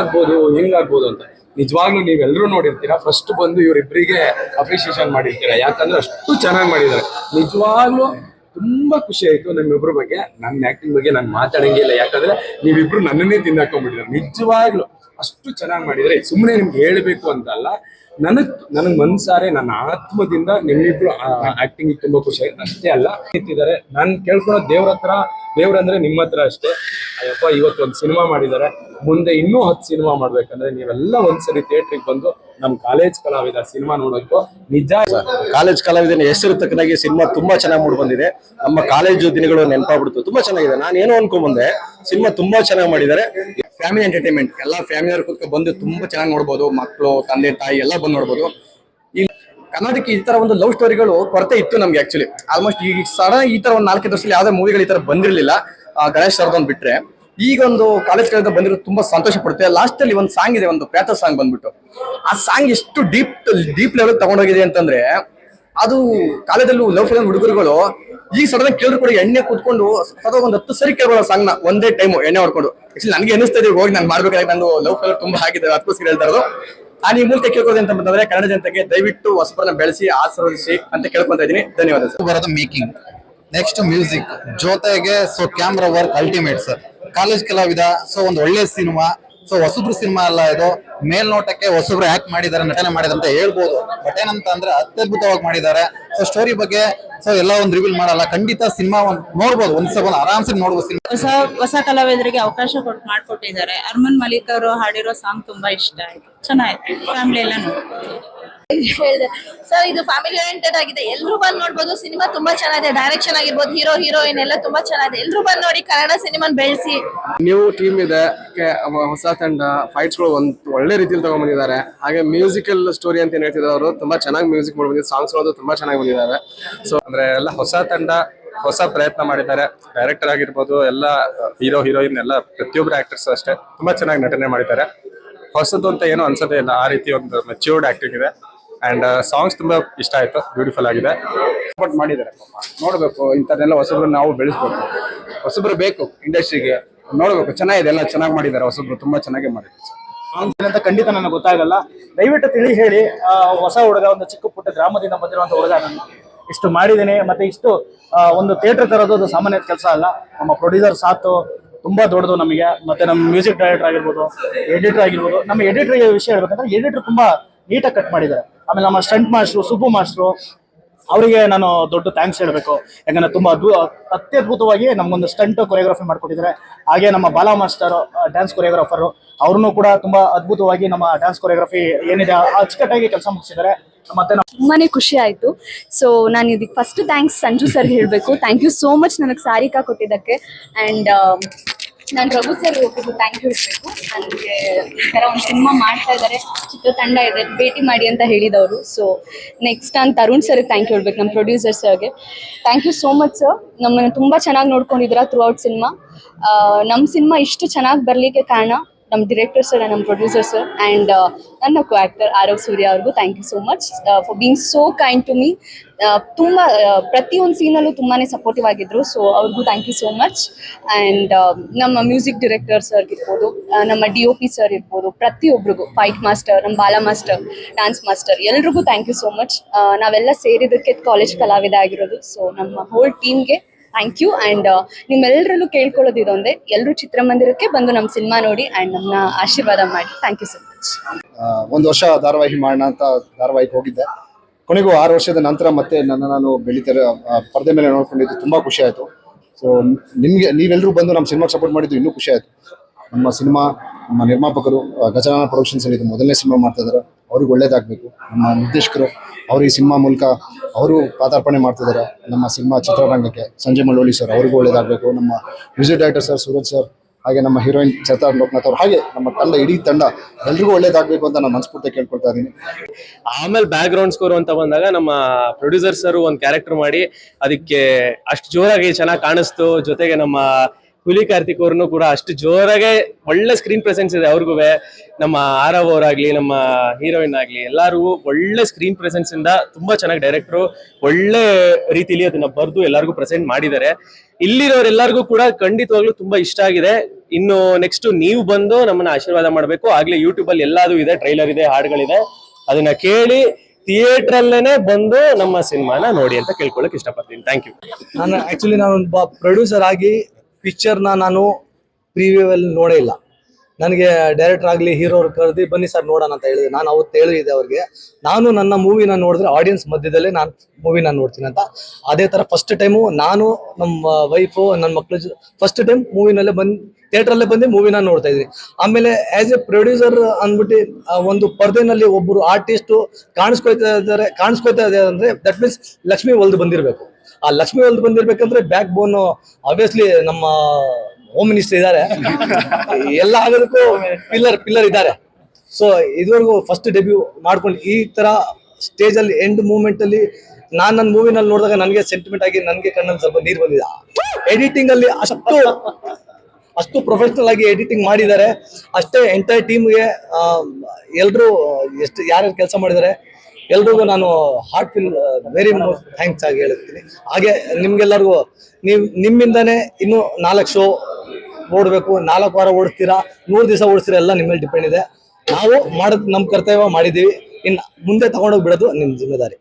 ಆಗ್ಬೋದು, ಹೆಂಗಾಗ್ಬೋದು ಅಂತ. ನಿಜವಾಗ್ಲೂ ನೀವೆಲ್ಲರೂ ನೋಡಿರ್ತೀರಾ ಫಸ್ಟ್ ಬಂದು ಇವರಿಬ್ಬರಿಗೆ ಅಪ್ರಿಶಿಯೇಷನ್ ಮಾಡಿರ್ತೀರಾ? ಯಾಕಂದ್ರೆ ಅಷ್ಟು ಚೆನ್ನಾಗಿ ಮಾಡಿದ್ದಾರೆ. ನಿಜವಾಗ್ಲೂ ತುಂಬಾ ಖುಷಿ ಆಯ್ತು ನಮ್ಮಿಬ್ರ ಬಗ್ಗೆ. ನನ್ನ ಆಕ್ಟಿಂಗ್ ಬಗ್ಗೆ ನಾನು ಮಾತಾಡಂಗಿಲ್ಲ ಯಾಕಂದ್ರೆ ನೀವಿಬ್ರು ನನ್ನನ್ನೇ ತಿಂದಾಕೊಂಡ್ಬಿಟ್ಟಿದ್ದಾರೆ. ನಿಜವಾಗ್ಲೂ ಅಷ್ಟು ಚೆನ್ನಾಗಿ ಮಾಡಿದ್ರೆ ಸುಮ್ಮನೆ ನಿಮ್ಗೆ ಹೇಳ್ಬೇಕು ಅಂತಲ್ಲ, ನನಗ್ ನನಗ್ ಮನ್ಸಾರೆ, ನನ್ನ ಆತ್ಮದಿಂದ ನಿಮ್ಮಿಬ್ರು ಆಕ್ಟಿಂಗ್ ತುಂಬಾ ಖುಷಿ ಆಯ್ತು. ಅಷ್ಟೇ ಅಲ್ಲ, ನಿಂತಿದ್ದಾರೆ. ನಾನು ಕೇಳ್ಕೊಳೋ ದೇವ್ರ ಹತ್ರ ದೇವ್ರಂದ್ರೆ ನಿಮ್ಮ ಹತ್ರ ಅಷ್ಟೇ. ಅಯ್ಯಪ್ಪ ಇವತ್ತು ಒಂದು ಸಿನಿಮಾ ಮಾಡಿದ್ದಾರೆ ಮುಂದೆ ಇನ್ನೂ ಹತ್ತು ಸಿನಿಮಾ ಮಾಡ್ಬೇಕಂದ್ರೆ ನೀವೆಲ್ಲ ಒಂದ್ಸರಿ ಥಿಯೇಟ್ರಿಗೆ ಬಂದು ನಮ್ಮ ಕಾಲೇಜ್ ಕಲಾವಿದ ಸಿನಿಮಾ ನೋಡೋಕ್ಕೂ ನಿಜ ಕಾಲೇಜ್ ಕಲಾವಿದನ ಹೆಸರು ತಕ್ಕನಾಗಿ ಸಿನಿಮಾ ತುಂಬಾ ಚೆನ್ನಾಗಿ ಮೂಡ್ ಬಂದಿದೆ. ನಮ್ಮ ಕಾಲೇಜು ದಿನಗಳು ನೆನಪಾಗ್ಬಿಡ್ತು. ತುಂಬಾ ಚೆನ್ನಾಗಿದೆ. ನಾನು ಏನೋ ಅನ್ಕೊಂಡ್ಬಂದೆ ಸಿನಿಮಾ ತುಂಬಾ ಚೆನ್ನಾಗಿ ಮಾಡಿದ್ದಾರೆ ಫ್ಯಾಮಿಲಿ ಎಂಟರ್ಟೈನ್ಮೆಂಟ್ ಎಲ್ಲ ಫ್ಯಾಮಿಲಿಯವ್ರು ಕೂತ್ಕೊಂಡು ಬಂದು ತುಂಬಾ ಚೆನ್ನಾಗಿ ನೋಡ್ಬೋದು. ಮಕ್ಕಳು ತಂದೆ ತಾಯಿ ಎಲ್ಲ ಬಂದು ನೋಡ್ಬೋದು. ಈ ಕರ್ನಾಟಕ ಈ ತರ ಒಂದು ಲವ್ ಸ್ಟೋರಿಗಳು ಕೊರತೆ ಇತ್ತು ನಮ್ಗೆ ಆಕ್ಚುಲಿ ಆಲ್ಮೋಸ್ಟ್ ಈಗ ಸಡನ್ ಈ ತರ ಒಂದು ನಾಲ್ಕೈದು ವರ್ಷದಲ್ಲಿ ಯಾವ್ದೇ ಮೂವಿಗಳು ಈ ತರ ಬಂದಿರಲಿಲ್ಲ. ಗಣೇಶ್ ಒಂದು ಬಿಟ್ರೆ, ಈಗ ಒಂದು ಕಾಲೇಜ್ ಕಳೆದ ಬಂದಿರೋದು ತುಂಬಾ ಸಂತೋಷ ಪಡುತ್ತೆ. ಲಾಸ್ಟ್ ಅಲ್ಲಿ ಒಂದು ಸಾಂಗ್ ಇದೆ, ಒಂದು ಪ್ಯಾಥ ಸಾಂಗ್ ಬಂದ್ಬಿಟ್ಟು. ಆ ಸಾಂಗ್ ಎಷ್ಟು ಡೀಪ್ ಡೀಪ್ ಲೆವೆಲ್ ತಗೊಂಡೋಗಿದೆ ಅಂತಂದ್ರೆ, ಅದು ಕಾಲೇಜಲ್ಲೂ ಲವ್ ಫಿಲಮ್ ಹುಡುಗರುಗಳು ಈ ಸಡನ್ ಕೇಳಿದ್ರು ಕೂಡ ಎಣ್ಣೆ ಕೂತ್ಕೊಂಡು ಸದಾ ಒಂದು ಹತ್ತು ಸರಿ ಕೇಳೋಣ ಸಾಂಗ್ನ ಒಂದೇ ಟೈಮ್ ಎಣ್ಣೆ ಹೊಡ್ಕೊಂಡು. ಆಕ್ಚುಲಿ ನನಗೆ ಅನಿಸ್ತಾ ಇದೆ ಹೋಗಿ ನಾನು ಮಾಡ್ಬೇಕಾಗಿ ನಾನು ಲವ್ ಫಿಲಮ್ ತುಂಬಾ ಆಗಿದೆ ಅದಕ್ಕೋಸ್ಕರ ಹೇಳ್ತಾ ಇರೋದು. ನಾನು ಈ ಮೂಲಕ ಕೇಳ್ಕೋದು ಅಂತ ಬಂದ್ರೆ ಕನ್ನಡ ಜನತೆಗೆ ದಯವಿಟ್ಟು ಹೊಸಬರನ್ನ ಬೆಳೆಸಿ, ಆಶೀರ್ವದಿಸಿ ಅಂತ ಕೇಳ್ಕೊಂತ ಇದ್ದೀನಿ. ಧನ್ಯವಾದ ಸರ್. ಮೇಕಿಂಗ್ ನೆಕ್ಸ್ಟ್ ಮ್ಯೂಸಿಕ್ ಜೊತೆಗೆ so camera work ultimate sir college ಕಲಾವಿದ ಸೊ ಒಂದು ಒಳ್ಳೆ ಸಿನಿಮಾ ಸೊ ಹೊಸಬ್ರು ಸಿನಿಮಾ ಅಲ್ಲ ಇದು, ಮೇಲ್ನೋಟಕ್ಕೆ ಹೊಸಬ್ರು ಆಕ್ಟ್ ಮಾಡಿದ್ದಾರೆ, ನಟನೆ ಮಾಡಿದಾರೆ ಅಂತ ಹೇಳ್ಬೋದು. ಬಟ್ ಏನಂತ ಅಂದ್ರೆ ಅತ್ಯದ್ಭುತವಾಗಿ ಮಾಡಿದ್ದಾರೆ. ಸೊ ಸ್ಟೋರಿ ಬಗ್ಗೆ ಸೊ ಎಲ್ಲ ಒಂದು ರಿವೀಲ್ ಮಾಡಲ್ಲ. ಖಂಡಿತ ಸಿನಿಮಾ ಒಂದು ನೋಡ್ಬೋದು ಒಂದ್ ಸಲ ಒಂದು ಆರಾಮ್ಸೆ ನೋಡ್ಬೋದು ಸಿನಿಮಾ ಹೊಸ ಹೊಸ ಕಲಾವಿದರಿಗೆ ಅವಕಾಶ ಕೊಟ್ಟು ಮಾಡ್ಕೊಟ್ಟಿದ್ದಾರೆ. ಅರ್ಮನ್ ಮಲಿಕ್ ಅವರು ಹಾಡಿರೋ ಸಾಂಗ್ ತುಂಬಾ ಇಷ್ಟ ಆಯ್ತು. ಚೆನ್ನಾಯ್ತು ಫ್ಯಾಮಿಲಿ ಎಲ್ಲ ನೋಡಿ. ಹೇಳಿದೆ. ಸರ್ ಇದು ಫ್ಯಾಮಿಲಿ ಓರಿಯೆಂಟೆಡ್ ಆಗಿದೆ. ಎಲ್ಲರೂ ಬಂದು ನೋಡ್ಬೋದು. ಸಿನಿಮಾ ತುಂಬಾ ಚೆನ್ನಾಗಿದೆ. ಡೈರೆಕ್ಷನ್ ಆಗಿರ್ಬೋದು ಹೀರೋ ಹೀರೋಯಿನ್ ಎಲ್ಲ ತುಂಬಾ ಚೆನ್ನಾಗಿದೆ. ಎಲ್ಲರೂ ಬಂದು ನೋಡಿ ಕನ್ನಡ ಸಿನಿಮಾ ಬೆಳೆಸಿ. ನ್ಯೂ ಟೀಮ್ ಇದೆ. ಕೆ- ಅವ- ಹೊಸ ತಂಡ ಫೈಟ್ಸ್ಗಳು ಒಂದ್ ಒಳ್ಳೆ ರೀತಿಯಲ್ಲಿ ತಗೊಂಡ್ಬಂದಿದ್ದಾರೆ ಹಾಗೆ ಮ್ಯೂಸಿಕಲ್ ಸ್ಟೋರಿ ಅಂತ ಏನ್ ಹೇಳ್ತಿದ್ದಾರೆ ಅವರು ತುಂಬಾ ಚೆನ್ನಾಗಿ ಮ್ಯೂಸಿಕ್ ಮಾಡ್ಬೋದು. ಸಾಂಗ್ಸ್ಗಳು ತುಂಬಾ ಚೆನ್ನಾಗಿ ಬಂದಿದ್ದಾರೆ ಸೊ ಅಂದ್ರೆ ಎಲ್ಲ ಹೊಸ ತಂಡ, ಹೊಸ ಪ್ರಯತ್ನ ಮಾಡಿದ್ದಾರೆ. ಡೈರೆಕ್ಟರ್ ಆಗಿರ್ಬೋದು, ಎಲ್ಲ ಹೀರೋ ಹೀರೋಯಿನ್ ಎಲ್ಲ ಪ್ರತಿಯೊಬ್ಬರು ಆಕ್ಟರ್ಸ್ ಅಷ್ಟೇ ತುಂಬಾ ಚೆನ್ನಾಗಿ ನಟನೆ ಮಾಡಿದ್ದಾರೆ. ಹೊಸದು ಅಂತ ಏನು ಅನ್ಸೋದೇ ಇಲ್ಲ. ಆ ರೀತಿ ಒಂದು ಮೆಚ್ಯೂರ್ಡ್ ಆಕ್ಟಿಂಗ್ ಇದೆ. ಅಂಡ್ ಸಾಂಗ್ಸ್ ತುಂಬಾ ಇಷ್ಟ ಆಯ್ತು. ಬ್ಯೂಟಿಫುಲ್ ಆಗಿದೆ. ಸಪೋರ್ಟ್ ಮಾಡಿದ್ದಾರೆ ನೋಡಬೇಕು, ಇಂಥದ್ದೆಲ್ಲ ಹೊಸಬ್ರು ನಾವು ಬೆಳೆಸ್ಬೇಕು. ಹೊಸಬ್ರು ಬೇಕು ಇಂಡಸ್ಟ್ರಿಗೆ ನೋಡ್ಬೇಕು, ಚೆನ್ನಾಗಿದೆ, ಎಲ್ಲ ಚೆನ್ನಾಗಿ ಮಾಡಿದ್ದಾರೆ. ಹೊಸಬ್ರು ತುಂಬಾ ಚೆನ್ನಾಗಿ ಮಾಡಿದ್ದಾರೆ ಅಂತ ಖಂಡಿತ ನನಗೆ ಗೊತ್ತಾಗಲ್ಲ. ದಯವಿಟ್ಟು ತಿಳಿ ಹೇಳಿ ಹೊಸ ಹುಡುಗ, ಒಂದು ಚಿಕ್ಕ ಪುಟ್ಟ ಗ್ರಾಮದಿಂದ ಬಂದಿರುವಂತ ಹುಡುಗ ನಾನು ಇಷ್ಟು ಮಾಡಿದ್ದೀನಿ. ಮತ್ತೆ ಇಷ್ಟು ಒಂದು ಥಿಯೇಟರ್ ತರೋದು ಅದು ಸಾಮಾನ್ಯ ಕೆಲಸ ಅಲ್ಲ. ನಮ್ಮ ಪ್ರೊಡ್ಯೂಸರ್ ಸಾತು ತುಂಬಾ ದೊಡ್ಡದು ನಮಗೆ. ಮತ್ತೆ ನಮ್ಮ ಮ್ಯೂಸಿಕ್ ಡೈರೆಕ್ಟರ್ ಆಗಿರ್ಬೋದು ಎಡಿಟರ್ ಆಗಿರ್ಬೋದು. ನಮ್ಮ ಎಡಿಟರ್ ವಿಷಯ ಹೇಳ್ಬೇಕಂದ್ರೆ ಎಡಿಟರ್ ತುಂಬಾ ನೀಟಾಗಿ ಕಟ್ ಮಾಡಿದ್ದಾರೆ. ಆಮೇಲೆ ನಮ್ಮ ಸ್ಟಂಟ್ ಮಾಸ್ಟ್ರು ಸುಬ್ಬು ಮಾಸ್ಟ್ರು ಅವರಿಗೆ ನಾನು ದೊಡ್ಡ ಥ್ಯಾಂಕ್ಸ್ ಹೇಳಬೇಕು. ಯಾಕಂದ್ರೆ ತುಂಬಾ ಅದ್ಭುತ ಅತ್ಯದ್ಭುತವಾಗಿ ನಮಗೊಂದು ಸ್ಟಂಟ್ ಕೊರಿಯೋಗ್ರಫಿ ಮಾಡ್ಕೊಟ್ಟಿದ್ದಾರೆ. ಹಾಗೆ ನಮ್ಮ ಬಾಲಾ ಮಾಸ್ಟರ್ ಡ್ಯಾನ್ಸ್ ಕೊರಿಯೋಗ್ರಾಫರ್ ಅವ್ರನ್ನೂ ಕೂಡ ತುಂಬಾ ಅದ್ಭುತವಾಗಿ ನಮ್ಮ ಡ್ಯಾನ್ಸ್ ಕೊರಿಯೋಗ್ರಫಿ ಏನಿದೆ ಅಚ್ಚುಕಟ್ಟಾಗಿ ಕೆಲಸ ಮುಗಿಸಿದ್ದಾರೆ. ಮತ್ತೆ ತುಂಬಾನೇ ಖುಷಿ ಆಯ್ತು. ಸೊ ನಾನು ಇದಕ್ಕೆ ಫಸ್ಟ್ ಥ್ಯಾಂಕ್ಸ್ ಸಂಜು ಸರ್ ಹೇಳಬೇಕು. ಥ್ಯಾಂಕ್ ಯು ಸೋ ಮಚ್ ನನಗೆ ಸಾರಿಕಾ ಕೊಟ್ಟಿದ್ದಕ್ಕೆ. ಅಂಡ್ ನಾನು ರಘು ಸರ್ ಒಬ್ಬರು ಥ್ಯಾಂಕ್ ಯು ಹೇಳಬೇಕು. ನನಗೆ ಈ ಥರ ಒಂದು ಸಿನಿಮಾ ಮಾಡ್ತಾ ಇದ್ದಾರೆ ಚಿತ್ರತಂಡ ಇದೆ. ಭೇಟಿ ಮಾಡಿ ಅಂತ ಹೇಳಿದವರು. ಸೊ ನೆಕ್ಸ್ಟ್ ನಾನು ತರುಣ್ ಸರ್ಗೆ ಥ್ಯಾಂಕ್ ಯು ಹೇಳ್ಬೇಕು. ನಮ್ಮ ಪ್ರೊಡ್ಯೂಸರ್ ಸರ್ಗೆ thank you so much sir ನಮ್ಮನ್ನು ತುಂಬ ಚೆನ್ನಾಗಿ ನೋಡ್ಕೊಂಡಿದ್ದೀರಾ ಥ್ರೂ ಔಟ್ ಸಿನಿಮಾ ನಮ್ಮ ಸಿನಿಮಾ ಇಷ್ಟು ಚೆನ್ನಾಗಿ ಬರಲಿಕ್ಕೆ ಕಾರಣ ನಮ್ಮ ಡಿರೆಕ್ಟರ್ ಸರ್ ನಮ್ಮ ಪ್ರೊಡ್ಯೂಸರ್ ಸರ್ ಆ್ಯಂಡ್ ನನ್ನ ಕೋ ಆ್ಯಕ್ಟರ್ ಆರವ್ ಸೂರ್ಯ ಅವ್ರಿಗೂ thank you so much for being so kind to me ತುಂಬ ಪ್ರತಿಯೊಂದು ಸೀನಲ್ಲೂ ತುಂಬಾ ಸಪೋರ್ಟಿವ್ ಆಗಿದ್ರು ಸೊ ಅವ್ರಿಗೂ thank you so much and ನಮ್ಮ ಮ್ಯೂಸಿಕ್ ಡಿರೆಕ್ಟರ್ ಸರ್ ಇರ್ಬೋದು ನಮ್ಮ ಡಿ ಒ ಪಿ ಸರ್ ಇರ್ಬೋದು ಪ್ರತಿಯೊಬ್ಬರಿಗೂ ಫೈಟ್ ಮಾಸ್ಟರ್ ನಮ್ಮ ಬಾಲ ಮಾಸ್ಟರ್ ಡ್ಯಾನ್ಸ್ ಮಾಸ್ಟರ್ ಎಲ್ರಿಗೂ ಥ್ಯಾಂಕ್ ಯು ಸೋ ಮಚ್ ನಾವೆಲ್ಲ ಸೇರಿದ್ದಕ್ಕೆ ಕಾಲೇಜ್ ಕಲಾವಿದ ಆಗಿರೋದು ಸೊ ನಮ್ಮ ಹೋಲ್ ಟೀಮ್ಗೆ ಥ್ಯಾಂಕ್ ಯು. ಆ್ಯಂಡ್ ನಿಮ್ಮೆಲ್ಲರಲ್ಲೂ ಕೇಳ್ಕೊಳ್ಳೋದು ಇದೊಂದೇ. ಎಲ್ಲರೂ ಚಿತ್ರಮಂದಿರಕ್ಕೆ ಬಂದು ನಮ್ಮ ಸಿನಿಮಾ ನೋಡಿ ಆ್ಯಂಡ್ ನಮ್ಮನ್ನ ಆಶೀರ್ವಾದ ಮಾಡಿ. Thank you so much. ಒಂದು ವರ್ಷ ಧಾರಾವಾಹಿ ಮಾಡೋಣ ಅಂತ ಧಾರಾವಾಹಿಗೆ ಹೋಗಿದ್ದೆ. ಕೊನೆಗೂ ಆರು ವರ್ಷದ ನಂತರ ಮತ್ತೆ ನನ್ನ ನಾನು ಬೆಳಿತಾರೆ ಪರದೆ ಮೇಲೆ ನೋಡ್ಕೊಂಡಿದ್ದು ತುಂಬಾ ಖುಷಿ ಆಯ್ತು. ಸೊ ನಿಮಗೆ ನೀವೆಲ್ಲರೂ ಬಂದು ನಮ್ಮ ಸಿನಿಮಾಗೆ ಸಪೋರ್ಟ್ ಮಾಡಿದ್ದು ಇನ್ನೂ ಖುಷಿ ಆಯ್ತು. ನಮ್ಮ ಸಿನಿಮಾ, ನಮ್ಮ ನಿರ್ಮಾಪಕರು ಗಜಾನ ಪ್ರೊಡಕ್ಷನ್ಸ್ ಇದು ಮೊದಲನೇ ಸಿನಿಮಾ ಮಾಡ್ತಾ ಇದ್ದಾರೆ. ಅವ್ರಿಗೆ ಒಳ್ಳೇದಾಗಬೇಕು. ನಮ್ಮ ನಿರ್ದೇಶಕರು ಅವರು ಈ ಸಿನಿಮಾ ಮೂಲಕ ಅವರು ಪಾದಾರ್ಪಣೆ ಮಾಡ್ತಿದ್ದಾರೆ ನಮ್ಮ ಸಿನಿಮಾ ಚಿತ್ರರಂಗಕ್ಕೆ. ಸಂಜಯ್ ಮಳವಳ್ಳಿ ಸರ್ ಅವ್ರಿಗೂ ಒಳ್ಳೇದಾಗಬೇಕು. ನಮ್ಮ music director sir Suraj sir ಹಾಗೆ ನಮ್ಮ ಹೀರೋಯಿನ್ ಚೇತಾ ಲೋಕನಾಥ್ ಅವರು, ಹಾಗೆ ನಮ್ಮ ತಂಡ, ಇಡೀ ತಂಡ ಎಲ್ರಿಗೂ ಒಳ್ಳೇದಾಗಬೇಕು ಅಂತ ನಾನು ಮನಸ್ಫೂರ್ತಿ ಕೇಳ್ಕೊಳ್ತಾ ಇದ್ದೀನಿ. ಆಮೇಲೆ ಬ್ಯಾಕ್ ಗ್ರೌಂಡ್ ಸ್ಕೋರ್ ಅಂತ ಬಂದಾಗ ನಮ್ಮ ಪ್ರೊಡ್ಯೂಸರ್ ಸರ್ ಒಂದು ಕ್ಯಾರೆಕ್ಟರ್ ಮಾಡಿ, ಅದಕ್ಕೆ ಅಷ್ಟು ಜೋರಾಗಿ ಚೆನ್ನಾಗಿ ಕಾಣಿಸ್ತು. ಜೊತೆಗೆ ನಮ್ಮ ಹುಲಿ ಕಾರ್ತಿಕ್ ಅವ್ರನ್ನು ಕೂಡ ಅಷ್ಟು ಜೋರಾಗೆ ಒಳ್ಳೆ ಸ್ಕ್ರೀನ್ ಪ್ರೆಸೆನ್ಸ್ ಇದೆ ಅವ್ರಿಗೂ. ನಮ್ಮ ಆರವ್ ಅವರಾಗ್ಲಿ, ನಮ್ಮ ಹೀರೋಯಿನ್ ಆಗ್ಲಿ, ಎಲ್ಲರಿಗೂ ಒಳ್ಳೆ ಸ್ಕ್ರೀನ್ ಪ್ರೆಸೆನ್ಸ್ ಇಂದ ತುಂಬಾ ಚೆನ್ನಾಗಿ ಡೈರೆಕ್ಟ್ರು ಒಳ್ಳೆ ರೀತಿಲಿ ಅದನ್ನ ಬರೆದು ಎಲ್ಲರಿಗೂ ಪ್ರೆಸೆಂಟ್ ಮಾಡಿದ್ದಾರೆ. ಇಲ್ಲಿರೋರೆಲ್ಲರಿಗೂ ಕೂಡ ಖಂಡಿತವಾಗ್ಲೂ ತುಂಬಾ ಇಷ್ಟ ಆಗಿದೆ. ಇನ್ನು ನೆಕ್ಸ್ಟ್ ನೀವು ಬಂದು ನಮ್ಮನ್ನ ಆಶೀರ್ವಾದ ಮಾಡಬೇಕು. ಆಗ್ಲಿ ಯೂಟ್ಯೂಬ್ ಅಲ್ಲಿ ಎಲ್ಲಾದು ಇದೆ ಟ್ರೈಲರ್ ಇದೆ, ಹಾಡುಗಳಿದೆ. ಅದನ್ನ ಕೇಳಿ ಥಿಯೇಟರ್ ಅಲ್ಲೇನೆ ಬಂದು ನಮ್ಮ ಸಿನಿಮಾನ ನೋಡಿ ಅಂತ ಕೇಳ್ಕೊಳಕ್ ಇಷ್ಟಪಡ್ತೀನಿ. ಥ್ಯಾಂಕ್ ಯು ನಾನು ಆಕ್ಚುಲಿ ನಾನು ಒಬ್ಬ ಪ್ರೊಡ್ಯೂಸರ್ ಆಗಿ ಪಿಕ್ಚರ್ನ ನಾನು ಪ್ರಿವ್ಯೂ ಅಲ್ಲಿ ನೋಡೇ ಇಲ್ಲ. ನನಗೆ ಡೈರೆಕ್ಟರ್ ಆಗಲಿ ಹೀರೋ ಕರೆದಿ, ಬನ್ನಿ ಸರ್ ನೋಡೋಣ ಅಂತ ಹೇಳಿದೆ. ನಾನು ಅವತ್ತು ಹೇಳಿದೆ ಅವ್ರಿಗೆ. ನಾನು ನನ್ನ ಮೂವಿನ ನೋಡಿದ್ರೆ ಆಡಿಯನ್ಸ್ ಮಧ್ಯದಲ್ಲೇ ನಾನು ಮೂವಿನ ನೋಡ್ತೀನಿ ಅಂತ. ಅದೇ ಥರ ಫಸ್ಟ್ ಟೈಮು ನಾನು ನಮ್ಮ ವೈಫು ನನ್ನ ಮಕ್ಕಳು ಫಸ್ಟ್ ಟೈಮ್ ಮೂವಿನಲ್ಲೇ ಬಂದು ಥಿಯೇಟ್ರಲ್ಲೇ ಬಂದು ಮೂವಿನ ನೋಡ್ತಾ ಇದ್ದೀನಿ ಆಮೇಲೆ ಆಸ್ ಎ ಪ್ರೊಡ್ಯೂಸರ್ ಅಂದ್ಬಿಟ್ಟು ಒಂದು ಪರ್ದೆನಲ್ಲಿ ಒಬ್ಬರು ಆರ್ಟಿಸ್ಟು ಕಾಣಿಸ್ಕೊಳ್ತಾ ಇದ್ದಾರೆ ಕಾಣಿಸ್ಕೊಳ್ತಾ ಇದ್ದಾರೆ ಅಂದ್ರೆ ದಟ್ ಮೀನ್ಸ್ ಲಕ್ಷ್ಮಿ ಒಲ್ದು ಬಂದಿರಬೇಕು. ಆ ಲಕ್ಷ್ಮಿ ಹೊಲ್ದು ಬಂದಿರ್ಬೇಕಂದ್ರೆ ಬ್ಯಾಕ್ ಬೋನ್ ಆಬ್ವಿಯಸ್ಲಿ ನಮ್ಮ ಹೋಮ್ ಮಿನಿಸ್ಟರ್ ಇದ್ದಾರೆ ಎಲ್ಲ ಆಗೋದಕ್ಕೂ ಪಿಲ್ಲರ್ ಪಿಲ್ಲರ್ ಇದ್ದಾರೆ. ಸೊ ಇದುವರೆಗೂ ಫಸ್ಟ್ ಡೆಬ್ಯೂ ಮಾಡ್ಕೊಂಡು ಈ ತರ ಸ್ಟೇಜ್ ಅಲ್ಲಿ ಎಂಡ್ ಮೂಮೆಂಟ್ ಅಲ್ಲಿ ನಾನು ನನ್ನ ಮೂವಿನಲ್ಲಿ ನೋಡಿದಾಗ ನನಗೆ ಸೆಂಟಿಮೆಂಟ್ ಆಗಿ ನನಗೆ ಕಣ್ಣಲ್ಲಿ ಸ್ವಲ್ಪ ನೀರು ಬಂದಿದೆ. ಎಡಿಟಿಂಗ್ ಅಲ್ಲಿ ಅಷ್ಟು ಅಷ್ಟು ಪ್ರೊಫೆಷನಲ್ ಆಗಿ ಎಡಿಟಿಂಗ್ ಮಾಡಿದ್ದಾರೆ. ಅಷ್ಟೇ ಎಂಟೈರ್ ಟೀಮ್ಗೆ ಎಲ್ಲರೂ ಎಷ್ಟು, ಯಾರ್ಯಾರು ಕೆಲಸ ಮಾಡಿದ್ದಾರೆ ಎಲ್ರಿಗೂ ನಾನು heartfelt very most thanks ಆಗಿ ಹೇಳುತ್ತೀನಿ. ಹಾಗೆ ನಿಮ್ಗೆಲ್ಲರಿಗೂ, ನೀವು, ನಿಮ್ಮಿಂದನೇ ಇನ್ನೂ ನಾಲ್ಕು ಶೋ ಓಡಬೇಕು. ನಾಲ್ಕು ವಾರ ಓಡಿಸ್ತೀರಾ, ನೂರು ದಿವಸ ಓಡಿಸ್ತೀರಾ, ಎಲ್ಲ ನಿಮ್ಮ ಮೇಲೆ ಡಿಪೆಂಡ್ ಇದೆ. ನಾವು ಮಾಡೋದು ನಮ್ಮ ಕರ್ತವ್ಯ ಮಾಡಿದ್ದೀವಿ. ಇನ್ನು ಮುಂದೆ ತಗೊಂಡೋಗಿ ಬಿಡೋದು ನಿಮ್ಮ ಜಿಮ್ಮೆದಾರಿ